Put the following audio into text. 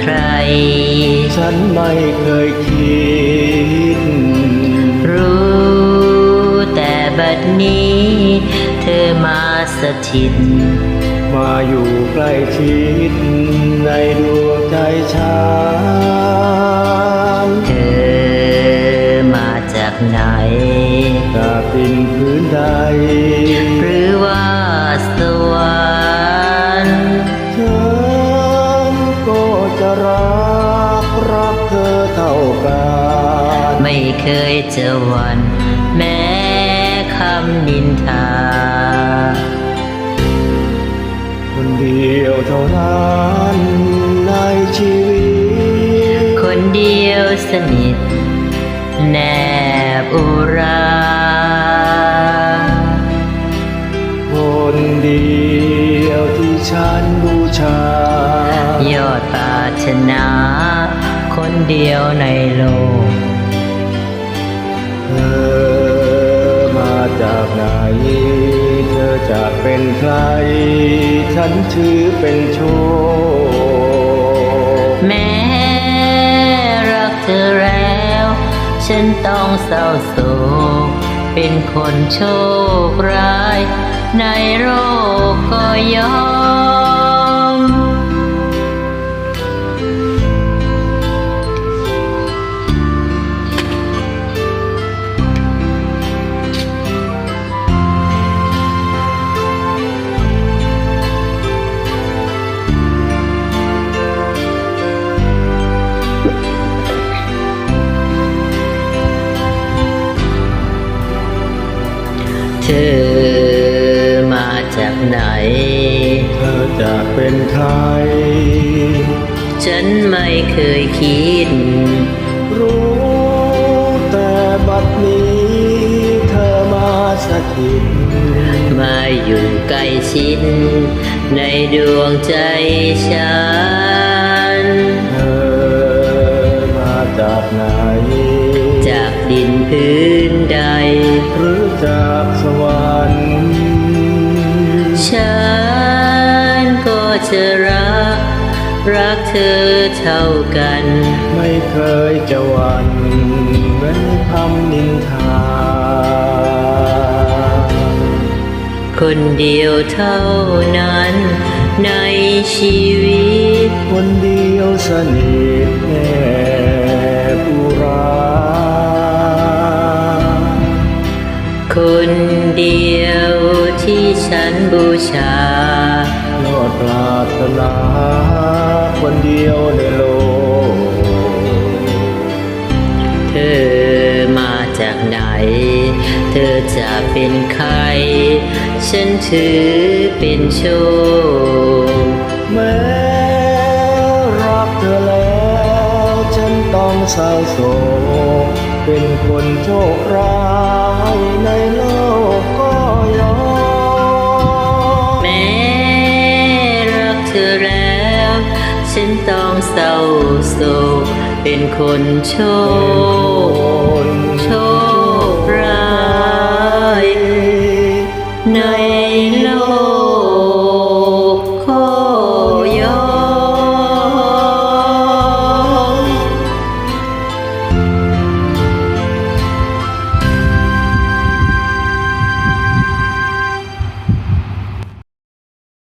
ใคร ฉันไม่เคยคิด รู้แต่บัดนี้ เธอมาสถิต มาอยู่ใกล้ชิดในดวงใจฉันเธอมาจากไหน จากดินพื้นใด หรือว่า รักรักเธอเท่ากัน ไม่เคยจะหวั่นแม้คำนินทา คนเดียวเท่านั้นในชีวิต คนเดียวสนิท ปรารถนาคนเดียวในโลก เธอมาจากไหน เธอจะเป็นใคร ฉันถือเป็นโชค แม้รักเธอแล้ว ฉันต้องเศร้าโศก เป็นคนโชคร้าย ในโรคก็ยอม เธอมาจากไหน เธอจะเป็นใคร ฉันไม่เคยคิด รู้แต่บัดนี้ เธอมาสถิต มาอยู่ใกล้ชิด ในดวงใจฉัน เธอมาจากไหน จากดินพื้นใดหรือ จากสวรรค์ ฉันก็จะรัก รักเธอเท่ากัน ไม่เคยจะหวั่นแม้คำนินทา คนเดียวเท่านั้นในชีวิต คนเดียวสนิท เดียวที่ฉันบูชายอดปรารถนาคนเดียวในโลก เธอมาจากไหน เธอจะเป็นใคร ฉันถือเป็นโชคแม้รักเธอแล้วฉันต้องเศร้าโศกเป็นคนโชคร้ายในโลก ฉันต้องเศร้าโศกเป็นคนโชค